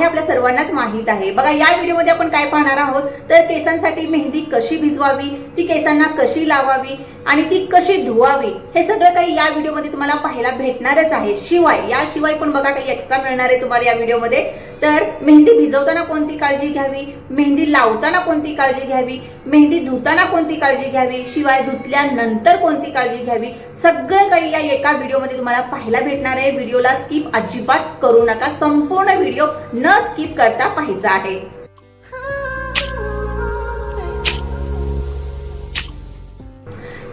हे आपल्या सर्वांनाच माहीत आहे. बघा या व्हिडिओमध्ये आपण काय पाहणार आहोत? तर केसांसाठी मेहंदी कशी भिजवावी? ती केसांना कशी लावावी? आणि ती कशी धुवावी? हे सगळं काही या व्हिडिओमध्ये तुम्हाला पाहायला भेटणारच आहे. शिवाय याशिवाय पण बघा काही एक्स्ट्रा मिळणार आहे तुम्हाला या व्हिडिओमध्ये. तर मेहंदी भिजवताना कोणती काळजी घ्यावी? मेहंदी लावताना कोणती काळजी घ्यावी? मेहंदी धुताना कोणती काळजी घ्यावी? शिवाय धुतल्यानंतर कोणती काळजी घ्यावी? सगळं काही या एका व्हिडिओमध्ये तुम्हाला पाहायला भेटणार आहे. व्हिडिओला स्किप अजिबात करू नका. संपूर्ण व्हिडिओ न स्किप करता पाहायचा आहे.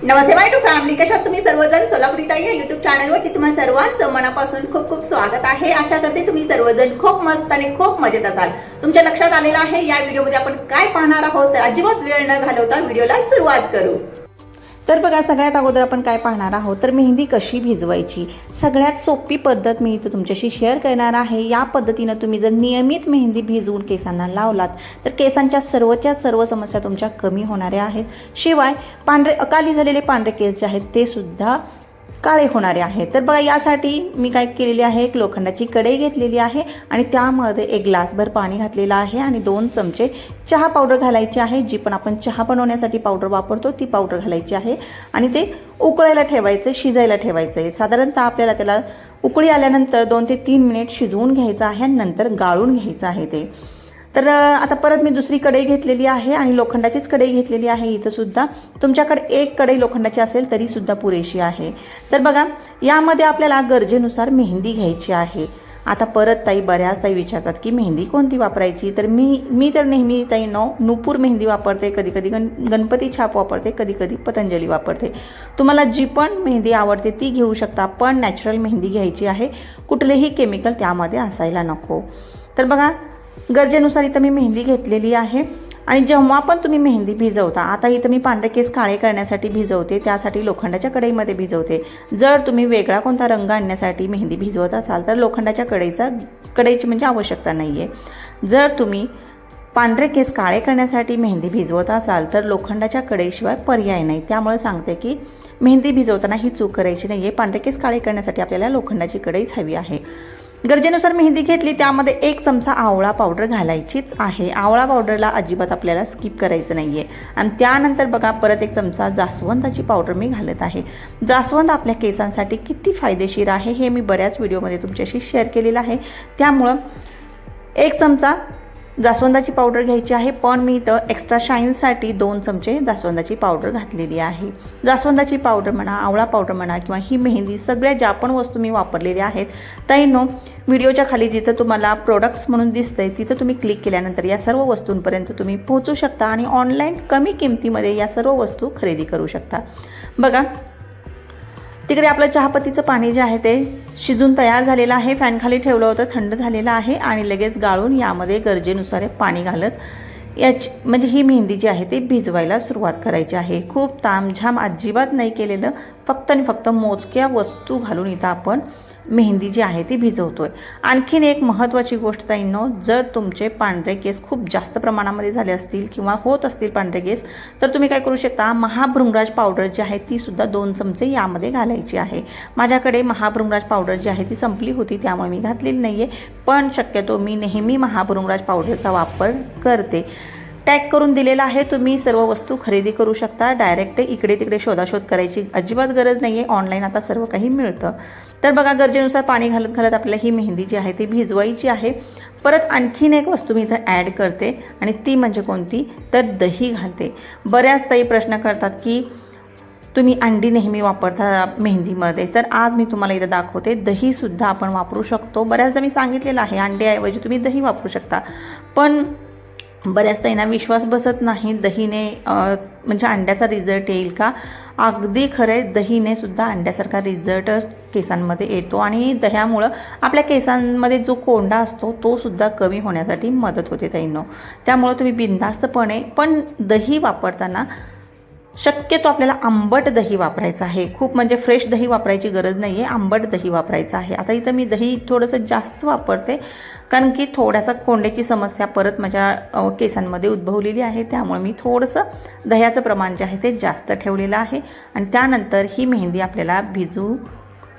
नमस्ते माय टू फॅमिली. कशात तुम्ही सर्वजण? सोलापुरीताई या युट्यूब चॅनलवरती तुम्हा सर्वांचं मनापासून खूप खूप स्वागत आहे. आशा करते तुम्ही सर्वजण खूप मस्त आणि खूप मजेत असाल. तुमच्या लक्षात आलेलं आहे या व्हिडिओमध्ये आपण काय पाहणार आहोत? तर अजिबात वेळ न घालवता व्हिडिओला सुरुवात करू. तर बघा सगळ्यात अगोदर आपण काय पाहणार आहोत? तर मेहंदी कशी भिजवायची? सगळ्यात सोपी पद्धत मी इथं तुमच्याशी शेअर करणार आहे. या पद्धतीनं तुम्ही जर नियमित मेहंदी भिजवून केसांना लावलात तर केसांच्या सर्वच्या सर्व समस्या तुमच्या कमी होणाऱ्या आहेत. शिवाय पांढरे अकाली झालेले पांढरे केस जे आहेत ते सुद्धा काळे होणारे आहेत तर बघा यासाठी मी काय केलेली आहे एक लोखंडाची कढई घेतलेली आहे आणि त्यामध्ये एक ग्लासभर पाणी घातलेलं आहे आणि दोन चमचे चहा पावडर घालायची आहे. जी पण आपण चहा बनवण्यासाठी पावडर वापरतो ती पावडर घालायची आहे आणि ते उकळायला ठेवायचं शिजायला ठेवायचं आहे. साधारणतः आपल्याला त्याला उकळी आल्यानंतर दोन ते तीन मिनिट शिजवून घ्यायचं आहे आणि नंतर गाळून घ्यायचं आहे ते. तर आता परत मी दुसरी कढई घेतलेली आहे आणि लोखंडाचीच कढई घेतलेली आहे इथंसुद्धा तुमच्याकडे एक कढई लोखंडाची असेल तरीसुद्धा पुरेशी आहे. तर बघा यामध्ये आपल्याला गरजेनुसार मेहंदी घ्यायची आहे. आता परत ताई बऱ्याच ताई विचारतात की मेहंदी कोणती वापरायची? तर मी मी तर नेहमी ताई नो नूपूर मेहंदी वापरते कधी कधी गण गणपती छाप वापरते कधी कधी पतंजली वापरते. तुम्हाला जी पण मेहंदी आवडते ती घेऊ शकता पण नॅचरल मेहंदी घ्यायची आहे. कुठलेही केमिकल त्यामध्ये असायला नको. तर बघा गरजेनुसार इथं मी मेहंदी घेतलेली आहे. आणि जेव्हा पण तुम्ही मेहंदी भिजवता आता इथं मी पांढरे केस काळे करण्यासाठी भिजवते त्यासाठी लोखंडाच्या कढईमध्ये भिजवते. जर तुम्ही वेगळा कोणता रंग आणण्यासाठी मेहंदी भिजवत असाल तर लोखंडाच्या कढईचा कढईची म्हणजे आवश्यकता नाही आहे जर तुम्ही पांढरे केस काळे करण्यासाठी मेहंदी भिजवत असाल तर लोखंडाच्या कढईशिवाय पर्याय नाही. त्यामुळे सांगते की मेहंदी भिजवताना ही चूक करायची नाही आहे पांढरे केस काळे करण्यासाठी आपल्याला लोखंडाची कढईच हवी आहे. गरजेनुसार मेहंदी घेतली त्यामध्ये एक चमचा आवळा पावडर घालायचीच आहे. आवळा पावडरला अजिबात आपल्याला स्किप करायचं नाही आहे आणि त्यानंतर बघा परत एक चमचा जास्वंदाची पावडर मी घालत आहे. जास्वंद आपल्या केसांसाठी किती फायदेशीर आहे हे मी बऱ्याच व्हिडिओमध्ये तुमच्याशी शेअर केलेलं आहे. त्यामुळं एक चमचा जास्वंदाची पावडर घ्यायची आहे पण मी इथं एक्स्ट्रा शाईनसाठी दोन चमचे जास्वंदाची पावडर घातलेली आहे. जास्वंदाची पावडर म्हणा आवळा पावडर म्हणा किंवा ही मेहंदी सगळ्या ज्या पण वस्तू मी वापरलेल्या आहेत ताईनो व्हिडिओच्या खाली जिथं तुम्हाला प्रोडक्ट्स म्हणून दिसतंय तिथं तुम्ही क्लिक केल्यानंतर या सर्व वस्तूंपर्यंत तुम्ही पोहोचू शकता आणि ऑनलाईन कमी किमतीमध्ये या सर्व वस्तू खरेदी करू शकता. बघा तिकडे आपलं चहापत्तीचं पाणी जे आहे ते शिजून तयार झालेलं आहे. फॅनखाली ठेवलं होतं थंड झालेलं आहे आणि लगेच गाळून यामध्ये गरजेनुसार पाणी घालत याची म्हणजे ही मेहंदी जी आहे ती भिजवायला सुरुवात करायची आहे. खूप तामझाम अजिबात नाही केलेलं. फक्त आणि फक्त मोजक्या वस्तू घालून इथं आपण मेहंदी जी आहे ती भिजवतोय. आणखीन एक महत्त्वाची गोष्ट ताईंनो जर तुमचे पांढरे केस खूप जास्त प्रमाणामध्ये झाले असतील किंवा होत असतील पांढरे केस तर तुम्ही काय करू शकता महाभृंगराज पावडर जी आहे ती सुद्धा दोन चमचे यामध्ये घालायची आहे. माझ्याकडे महाभृंगराज पावडर जी आहे ती संपली होती त्यामुळे मी घातलेली नाही आहे पण शक्यतो मी नेहमी महाभृंगराज पावडरचा वापर करते. टॅग करून दिलेला आहे. तुम्ही सर्व वस्तू खरेदी करू शकता. डायरेक्ट इकडे तिकडे शोधाशोध करायची अजिबात गरज नाही आहे ऑनलाईन आता सर्व काही मिळतं. तर बघा गरजेनुसार पाणी घालत घालत आपल्याला ही मेहंदी जी आहे ती भिजवायची आहे. परत आणखीन एक वस्तू मी इथं ॲड करते आणि ती म्हणजे कोणती? तर दही घालते. बऱ्याच ताई प्रश्न करतात की तुम्ही अंडी नेहमी वापरता मेहंदीमध्ये. तर आज मी तुम्हाला इथं दाखवते. दहीसुद्धा आपण वापरू शकतो. बऱ्याचदा मी सांगितलेलं आहे अंड्याऐवजी तुम्ही दही वापरू शकता. पण बऱ्याचदा ताईंना विश्वास बसत नाही दहीने म्हणजे अंड्याचा रिझल्ट येईल का? अगदी खरं आहे दहीने सुद्धा अंड्यासारखा रिझल्ट केसांमध्ये येतो आणि दह्यामुळं आपल्या केसांमध्ये जो कोंडा असतो तो सुद्धा कमी होण्यासाठी मदत होते ताईंनो. त्यामुळं तुम्ही बिनधास्तपणे पण दही वापरताना शक्यतो आपल्याला आंबट दही वापरायचं आहे. खूप म्हणजे फ्रेश दही वापरायची गरज नाही आहे आंबट दही वापरायचं आहे. आता इथं मी दही थोडंसं जास्त वापरते कारण की थोड्यासा कोंड्याची समस्या परत माझ्या केसांमध्ये उद्भवलेली आहे. त्यामुळे मी थोडंसं दह्याचं प्रमाण जे आहे ते जास्त ठेवलेलं आहे. आणि त्यानंतर ही मेहंदी आपल्याला भिजू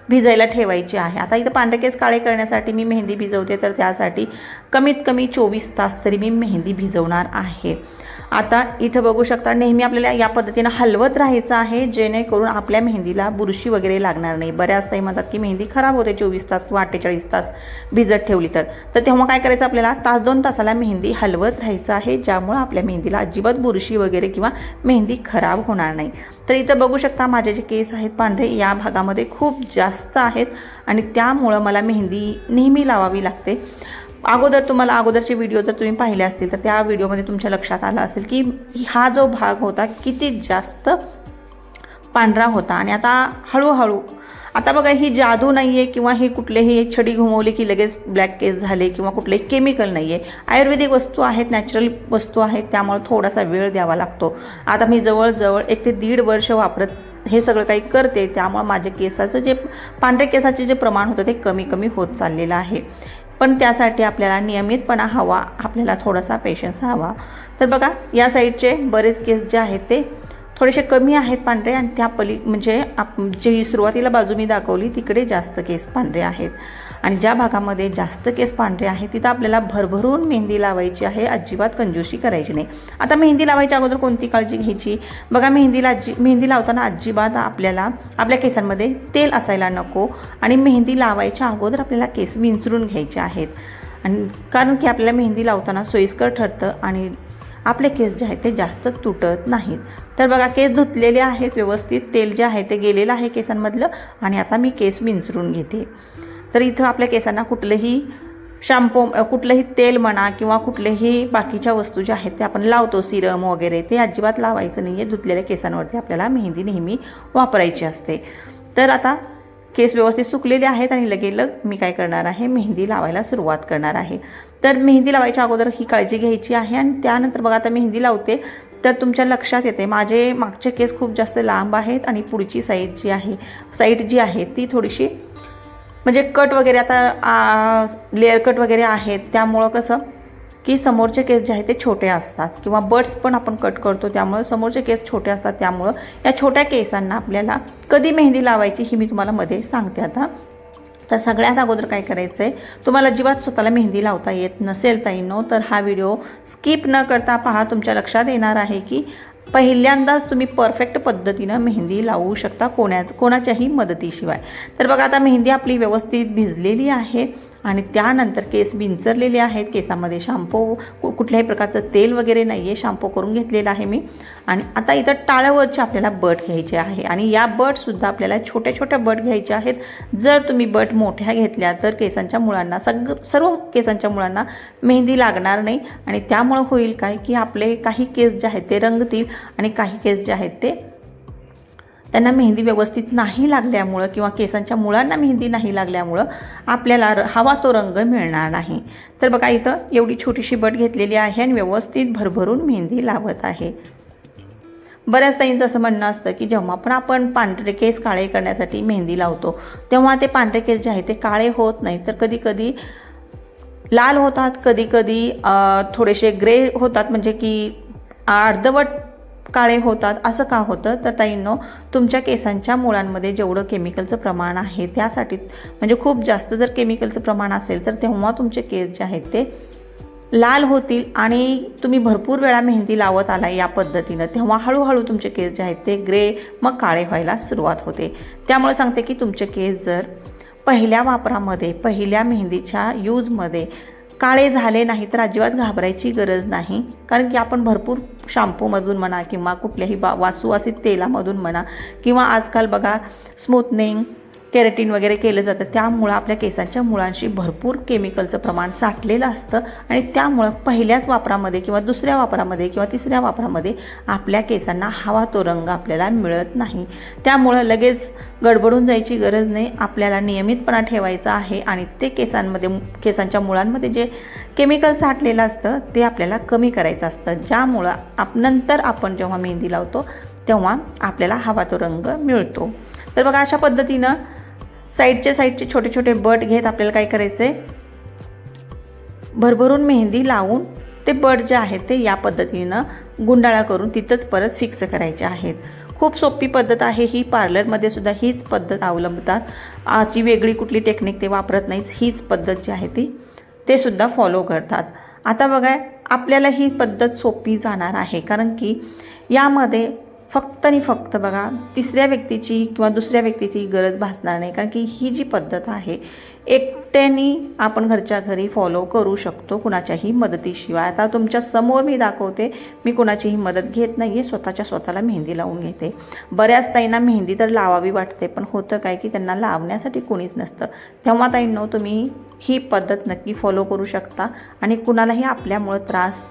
भिजायला ठेवायची आहे. आता इथं पांढरे केस काळे करण्यासाठी मी मेहंदी भिजवते तर त्यासाठी कमीत कमी चोवीस तास तरी मी मेहंदी भिजवणार आहे. आता इथं बघू शकता नेहमी आपल्याला या पद्धतीनं हलवत राहायचं आहे जेणेकरून आपल्या मेहंदीला बुरशी वगैरे लागणार नाही. बऱ्याच ताई म्हणतात की मेहंदी खराब होते चोवीस तास किंवा अठ्ठेचाळीस तास भिजत ठेवली तर. तर तेव्हा काय करायचं आपल्याला? तास दोन तासाला मेहंदी हलवत राहायचं आहे ज्यामुळं आपल्या मेहंदीला अजिबात बुरशी वगैरे किंवा मेहंदी खराब होणार नाही. तर इथं बघू शकता माझे जे केस आहेत पांढरे या भागामध्ये खूप जास्त आहेत आणि त्यामुळं मला मेहंदी नेहमी लावावी लागते. अगोदर तुम्हाला अगोदरचे व्हिडिओ जर तुम्ही पाहिले असतील तर त्या व्हिडिओमध्ये तुमच्या लक्षात आलं असेल की हा जो भाग होता किती जास्त पांढरा होता. आणि आता हळूहळू आता बघा ही जादू नाही आहे किंवा ही कुठलेही छडी घुमवली की लगेच ब्लॅक केस झाले किंवा कुठलेही केमिकल नाही आहे आयुर्वेदिक वस्तू आहेत नॅचरल वस्तू आहेत त्यामुळे थोडासा वेळ द्यावा लागतो. आता मी जवळजवळ एक ते दीड वर्ष वापरत हे सगळं काही करते त्यामुळे माझ्या केसाचं जे पांढऱ्या केसाचे जे प्रमाण होतं ते कमी कमी होत चाललेलं आहे. पण त्यासाठी आपल्याला नियमितपणा हवा आपल्याला थोडासा पेशन्स हवा. तर बघा या साईडचे बरेच केस जे आहेत ते थोडेसे कमी आहेत पांढरे आणि त्या पली म्हणजे आप जी सुरुवातीला बाजू मी दाखवली तिकडे जास्त केस पांढरे आहेत. आणि ज्या भागामध्ये जास्त केस पांढरे आहेत तिथं आपल्याला भरभरून मेहंदी लावायची आहे अजिबात कंजूशी करायची नाही. आता मेहंदी लावायच्या अगोदर कोणती काळजी घ्यायची? बघा मेहंदीला अजी मेहंदी लावताना अजिबात आपल्याला आपल्या केसांमध्ये तेल असायला नको आणि मेहंदी लावायच्या अगोदर आपल्याला केस विंचरून घ्यायचे आहेत. आणि कारण की आपल्याला मेहंदी लावताना सोयीस्कर ठरतं आणि आपले केस जे आहेत ते जास्त तुटत नाहीत. तर बघा केस धुतलेले आहेत व्यवस्थित तेल जे आहे ते गेलेलं आहे केसांमधलं आणि आता मी केस विंचरून घेते. तर इथं आपल्या केसांना कुठलंही शॅम्पू कुठलंही तेल म्हणा किंवा कुठलेही बाकीच्या वस्तू ज्या आहेत ते आपण लावतो सिरम वगैरे ते अजिबात लावायचं नाही आहे धुतलेल्या केसांवरती आपल्याला मेहंदी नेहमी वापरायची असते. तर आता केस व्यवस्थित सुकलेले आहेत आणि लगेलग मी काय करणार आहे? मेहंदी लावायला सुरुवात करणार आहे. तर मेहंदी लावायच्या अगोदर ही काळजी घ्यायची आहे आणि त्यानंतर बघा आता मेहंदी लावते तर तुमच्या लक्षात येते माझे मागचे केस खूप जास्त लांब आहेत आणि पुढची साईड जी आहे साईड जी आहे ती थोडीशी म्हणजे कट वगैरे आता लेअर कट वगैरे आहेत. त्यामुळं कसं की समोरचे केस जे आहेत ते छोटे असतात. किंवा बर्ड्स पण आपण कट करतो त्यामुळं समोरचे केस छोटे असतात. त्यामुळं या छोट्या केसांना आपल्याला कधी मेहंदी लावायची ही मी तुम्हाला मध्ये सांगते आता. तर सगळ्यात अगोदर काय करायचं आहे तुम्हाला अजिबात स्वतःला मेहंदी लावता येत नसेल ताईनो तर हा व्हिडिओ स्किप न करता पहा तुमच्या लक्षात येणार आहे की पहिल्यांदाच तुम्ही परफेक्ट पद्धतीनं मेहंदी लावू शकता कोण्या कोणाच्याही मदतीशिवाय. तर बघा आता मेहंदी आपली व्यवस्थित भिजलेली आहे. आणि त्यानंतर केस विंचरलेले आहेत. केसामध्ये शॅम्पू कु- कुठल्याही प्रकारचं तेल वगैरे नाही आहे शॅम्पू करून घेतलेला आहे मी. आणि आता इथं टाळ्यावरचे आपल्याला बट घ्यायचे आहे. आणि या बटसुद्धा आपल्याला छोट्या छोट्या बट घ्यायच्या आहेत. जर तुम्ही बट मोठ्या घेतल्या तर केसांच्या मुळांना सग सर्व केसांच्या मुळांना मेहंदी लागणार नाही. आणि त्यामुळं होईल काय की आपले काही केस जे आहेत ते रंगतील आणि काही केस जे आहेत ते त्यांना मेहंदी व्यवस्थित नाही लागल्यामुळं किंवा केसांच्या मुळांना मेहंदी नाही लागल्यामुळं आपल्याला र- हवा तो रंग मिळणार नाही. तर बघा इथं एवढी छोटीशी बट घेतलेली आहे आणि व्यवस्थित भरभरून मेहंदी लावत आहे. बऱ्याच ताईंचं असं म्हणणं असतं की जेव्हा पण आपण पांढरे केस काळे करण्यासाठी मेहंदी लावतो तेव्हा ते पांढरे केस जे आहे ते काळे होत नाही तर कधी कधी लाल होतात कधी कधी थोडेसे ग्रे होतात म्हणजे की अर्धवट काळे होतात असं का होतं? तर ताईंनो तुमच्या केसांच्या मुळांमध्ये जेवढं केमिकलचं प्रमाण आहे त्यासाठी म्हणजे खूप जास्त जर केमिकलचं प्रमाण असेल तर तेव्हा तुमचे केस जे आहेत ते लाल होतील आणि तुम्ही भरपूर वेळा मेहंदी लावत आला या पद्धतीनं. तेव्हा हळूहळू तुमचे केस जे आहेत ते ग्रे मग काळे व्हायला सुरुवात होते. त्यामुळे सांगते की तुमचे केस जर पहिल्या वापरामध्ये पहिल्या मेहंदीच्या यूजमध्ये काळे झाले नाही तर अजिबात घाबरायची गरज नाही. कारण की आपण भरपूर शॅम्पूमधून म्हणा किंवा कुठल्याही बा वासुवासित तेलामधून म्हणा किंवा आजकाल बघा स्मूथनिंग केरेटिन वगैरे केलं जातं. त्यामुळं आपल्या केसांच्या मुळांशी भरपूर केमिकलचं प्रमाण साठलेलं असतं. आणि त्यामुळं पहिल्याच वापरामध्ये किंवा दुसऱ्या वापरामध्ये किंवा तिसऱ्या वापरामध्ये आपल्या केसांना हवा तो रंग आपल्याला मिळत नाही. त्यामुळं लगेच गडबडून जायची गरज नाही. आपल्याला नियमितपणा ठेवायचा आहे आणि ते केसांमध्ये केसांच्या मुळांमध्ये जे केमिकल साठलेलं असतं ते आपल्याला कमी करायचं असतं. ज्यामुळं आप नंतर आपण जेव्हा मेहंदी लावतो तेव्हा आपल्याला हवा तो रंग मिळतो. तर बघा अशा पद्धतीनं साईडचे साईडचे छोटे छोटे बट घेत आपल्याला काय करायचं आहे भरभरून मेहंदी लावून ते बट जे आहेत ते या पद्धतीनं गुंडाळा करून तिथंच परत फिक्स करायचे आहेत. खूप सोपी पद्धत आहे ही. पार्लरमध्ये सुद्धा हीच पद्धत अवलंबतात. अशी वेगळी कुठली टेक्निक ते वापरत नाहीच हीच पद्धत जी आहे ती ते सुद्धा फॉलो करतात. आता बघा आपल्याला ही पद्धत सोपी जाणार आहे. कारण की यामध्ये फक्त आणि फक्त बघा तिसऱ्या व्यक्तीची किंवा दुसऱ्या व्यक्तीची गरज भासणार नाही. कारण की ही जी पद्धत आहे एकट्याने आपण घरच्या घरी फॉलो करू शकतो कुणाच्याही मदतीशिवाय. आता तुमच्यासमोर मी दाखवते मी कुणाचीही मदत घेत नाही आहे स्वतःच्या स्वतःला मेहंदी लावून घेते. बऱ्याच ताईंना मेहंदी तर लावावी वाटते पण होतं काय की त्यांना लावण्यासाठी कोणीच नसतं. तेव्हा ताईंनो तुम्ही ही पद्धत नक्की फॉलो करू शकता आणि कुणालाही आपल्यामुळं त्रास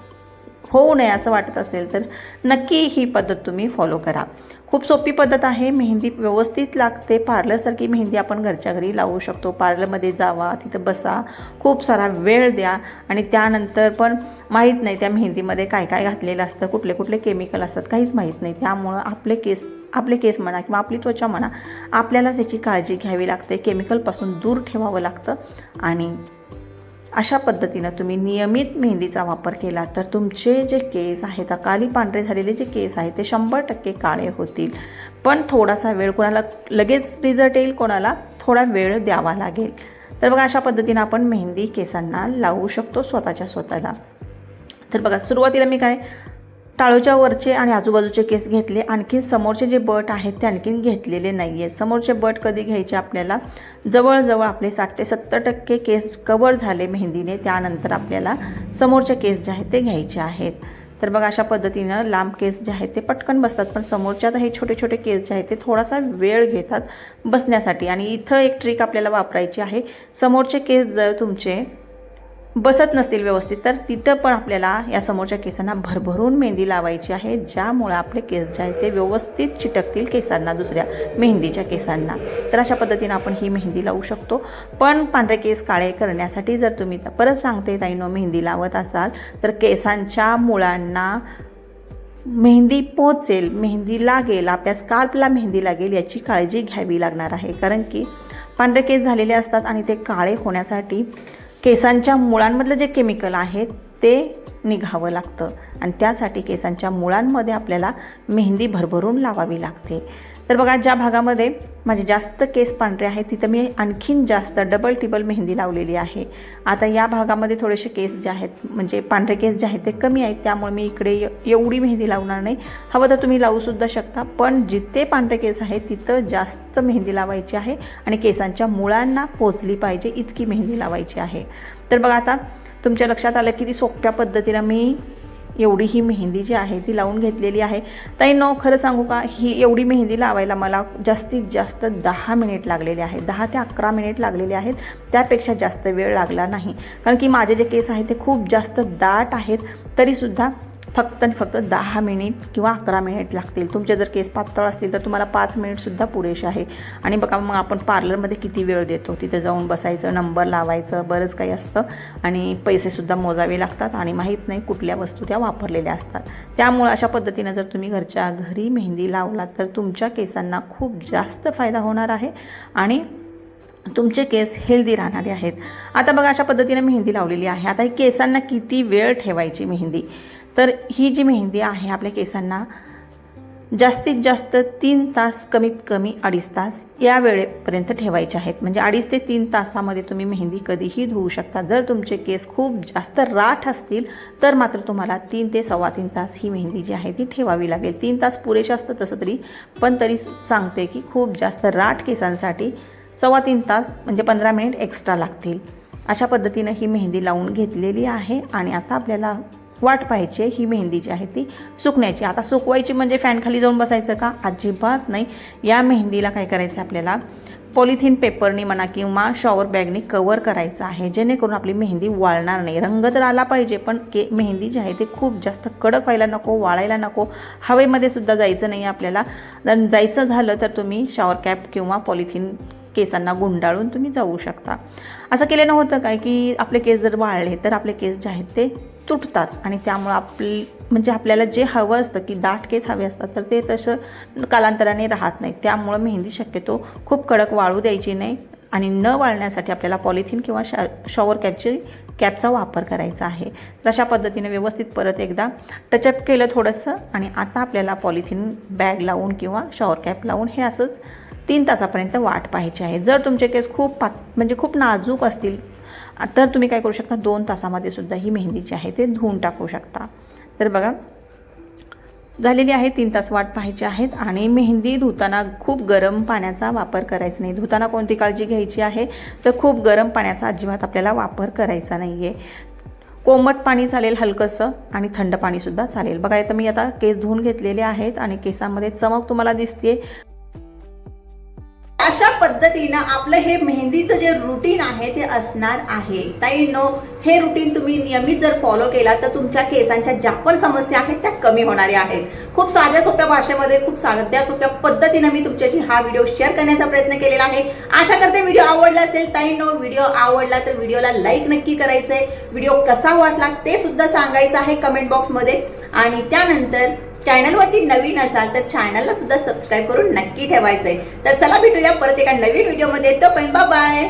होऊ नये असं वाटत असेल तर नक्की ही पद्धत तुम्ही फॉलो करा. खूप सोपी पद्धत आहे. मेहंदी व्यवस्थित लागते. पार्लरसारखी मेहंदी आपण घरच्या घरी लावू शकतो. पार्लरमध्ये जावा तिथं बसा. खूप सारा वेळ द्या. आणि त्यानंतर पण माहीत नाही त्या मेहंदीमध्ये काय काय घातलेलं असतं. कुठले कुठले केमिकल असतात. काहीच माहीत नाही. त्यामुळं आपले केस आपले केस म्हणा किंवा आपली त्वचा म्हणा आपल्यालाच याची काळजी घ्यावी लागते. केमिकलपासून दूर ठेवावं लागतं. आणि अशा पद्धतीनं तुम्ही नियमित मेहंदीचा वापर केला तर तुमचे जे केस आहेत अकाली पांढरे झालेले जे केस आहेत ते शंभर टक्के काळे होतील. पण थोडासा वेळ कोणाला लगेच रिझल्ट येईल कोणाला थोडा वेळ द्यावा लागेल. तर बघा अशा पद्धतीनं आपण मेहंदी केसांना लावू शकतो स्वतःच्या स्वतःला. तर बघा सुरुवातीला मी काय टाळूच्या वरचे आणि आजूबाजूचे केस घेतले. आणखीन समोरचे जे बट आहेत ते आणखीन घेतलेले नाही आहेत समोरचे बट कधी घ्यायचे आपल्याला? जवळजवळ आपले साठ ते सत्तर टक्के केस कवर झाले मेहंदीने. त्यानंतर आपल्याला समोरचे केस जे आहेत ते घ्यायचे आहेत. तर बघा अशा पद्धतीनं लांब केस जे आहेत ते पटकन बसतात. पण समोरच्या हे छोटे छोटे केस जे आहेत ते थोडासा वेळ घेतात बसण्यासाठी. आणि इथं एक ट्रिक आपल्याला वापरायची आहे. समोरचे केस जर तुमचे बसत नसतील व्यवस्थित तर तिथं पण आपल्याला या समोरच्या केसांना भरभरून मेहंदी लावायची आहे ज्यामुळे आपले केस जे आहेत ते व्यवस्थित चिटकतील केसांना दुसऱ्या मेहंदीच्या केसांना. तर अशा पद्धतीनं आपण ही मेहंदी लावू शकतो. पण पांढरे केस काळे करण्यासाठी जर तुम्ही परत सांगते ताईनो मेहंदी लावत असाल तर केसांच्या मुळांना मेहंदी पोचेल मेहंदी लागेल आपल्या स्काल्पला मेहंदी लागेल याची काळजी घ्यावी लागणार आहे. कारण की पांढरे केस झालेले असतात आणि ते काळे होण्यासाठी केसांच्या मुळांमधलं जे केमिकल आहे ते निघावं लागतं. आणि त्यासाठी केसांच्या मुळांमध्ये आपल्याला मेहंदी भरभरून लावावी लागते. तर बघा ज्या भागामध्ये माझे जास्त केस पांढरे आहेत तिथं मी आणखीन जास्त डबल टिबल मेहंदी लावलेली आहे. आता या भागामध्ये थोडेसे केस जे आहेत म्हणजे पांढरे केस जे आहेत ते कमी आहेत त्यामुळे मी इकडे एवढी मेहंदी लावणार नाही. हवं तर तुम्ही लावूसुद्धा शकता पण जिथे पांढरे केस आहेत तिथं जास्त मेहंदी लावायची आहे आणि केसांच्या मुळांना पोचली पाहिजे इतकी मेहंदी लावायची आहे. तर बघा आता तुमच्या लक्षात आलं की ती सोप्या पद्धतीनं मी एवढी ही मेहंदी जी आहे ती लावून घेतलेली आहे. ताई नो खरं सांगू का ही एवढी मेहंदी लावायला मला जास्तीत जास्त दहा मिनिट लागलेले आहेत. दहा ते अकरा मिनिट लागलेले आहेत. त्यापेक्षा जास्त वेळ लागला नाही. कारण की माझे जे केस आहेत ते खूप जास्त दाट आहेत. तरीसुद्धा फक्त आणि फक्त दहा मिनिट किंवा अकरा मिनिट लागतील. तुमचे जर केस पातळ असतील तर तुम्हाला पाच मिनिटसुद्धा पुरेसे आहे. आणि बघा मग आपण पार्लरमध्ये किती वेळ देतो? तिथे जाऊन बसायचं नंबर लावायचं बरंच काही असतं. आणि पैसेसुद्धा मोजावे लागतात आणि माहीत नाही कुठल्या वस्तू त्या वापरलेल्या असतात. त्यामुळं अशा पद्धतीनं जर तुम्ही घरच्या घरी मेहंदी लावलात तर तुमच्या केसांना खूप जास्त फायदा होणार आहे आणि तुमचे केस हेल्दी राहणारे आहेत. आता बघा अशा पद्धतीने मेहंदी लावलेली आहे. आता केसांना किती वेळ ठेवायची मेहंदी? तर ही जी मेहंदी आहे आपल्या केसांना जास्तीत जास्त तीन तास कमीत कमी अडीच तास या वेळेपर्यंत ठेवायचे आहेत. म्हणजे अडीच ते तीन तासामध्ये तुम्ही मेहंदी कधीही धुवू शकता. जर तुमचे केस खूप जास्त राठ असतील तर मात्र तुम्हाला तीन ते सव्वा तीन तास ही मेहंदी जी आहे ती ठेवावी लागेल. तीन तास पुरेसे असतं तसं तरी पण तरी सांगते की खूप जास्त राठ केसांसाठी सव्वा तीन तास म्हणजे पंधरा मिनिट एक्स्ट्रा लागतील. अशा पद्धतीनं ही मेहंदी लावून घेतलेली आहे आणि आता आपल्याला वाट पाहिजे ही मेहंदी जी आहे ती सुकण्याची. आता सुकवायची म्हणजे फॅन खाली जाऊन बसायचं का? अजिबात नाही. या मेहंदीला काय करायचं आपल्याला? पॉलिथिन पेपरनी म्हणा किंवा शॉवर बॅगनी कवर करायचं आहे. जेणेकरून आपली मेहंदी वाळणार नाही. रंग तर आला पाहिजे पण के मेहंदी जी आहे ती खूप जास्त कडक व्हायला नको वाळायला नको. हवेमध्ये सुद्धा जायचं नाही आपल्याला. जर जायचं झालं तर तुम्ही शॉवर कॅप किंवा पॉलिथिन केसांना गुंडाळून तुम्ही जाऊ शकता. असं केल्यानं होतं काय की आपले केस जर वाळले तर आपले केस जे आहेत ते तुटतात आणि त्यामुळं आपली म्हणजे आपल्याला जे हवं असतं की दाट केस हवे असतात तर ते तसं कालांतराने राहत नाही त्यामुळं मेहंदी शक्यतो खूप कडक वाळू द्यायची नाही आणि न वाळण्यासाठी आपल्याला पॉलिथिन किंवा शा शॉवर कॅपची कॅपचा वापर करायचा आहे. तर अशा पद्धतीने व्यवस्थित परत एकदा टचअप केलं थोडंसं आणि आता आपल्याला पॉलिथिन बॅग लावून किंवा शॉवर कॅप लावून हे असंच तीन तासापर्यंत वाट पाहायची आहे. जर तुमचे केस खूप पात म्हणजे खूप नाजूक असतील तर तुम्ही काय करू शकता दोन तासामध्ये सुद्धा ही मेहंदी जी आहे ते धुवून टाकू शकता. तर बघा झालेली आहे तीन तास वाट पाहायची आहेत आणि मेहंदी धुताना खूप गरम पाण्याचा वापर करायचा नाही. धुताना कोणती काळजी घ्यायची आहे? तर खूप गरम पाण्याचा अजिबात आपल्याला वापर करायचा नाही आहे कोमट पाणी चालेल हलकंसं आणि थंड पाणीसुद्धा चालेल. बघा तर मी आता केस धुवून घेतलेले आहेत आणि केसामध्ये चमक तुम्हाला दिसते अशा पद्धतीनं आपलं हे मेहंदीचं जे रुटीन आहे ते असणार आहे. ताई नो हे रुटीन तुम्ही नियमित जर फॉलो केला तर तुमच्या केसांच्या ज्या पण समस्या आहेत त्या कमी होणाऱ्या आहेत. खूप साध्या सोप्या भाषेमध्ये खूप साध्या सोप्या पद्धतीनं मी तुमच्याशी हा व्हिडिओ शेअर करण्याचा प्रयत्न केलेला आहे. आशा करते व्हिडिओ आवडला असेल ताई नो व्हिडिओ आवडला तर व्हिडिओला लाईक नक्की करायचं आहे व्हिडिओ कसा वाटला ते सुद्धा सांगायचं आहे कमेंट बॉक्समध्ये आणि त्यानंतर चॅनलवरती नवीन असाल तर चॅनलला सुद्धा सबस्क्राईब करून नक्की ठेवायचं आहे तर चला भेटूया परत एका नवीन व्हिडिओमध्ये. तो पण बाय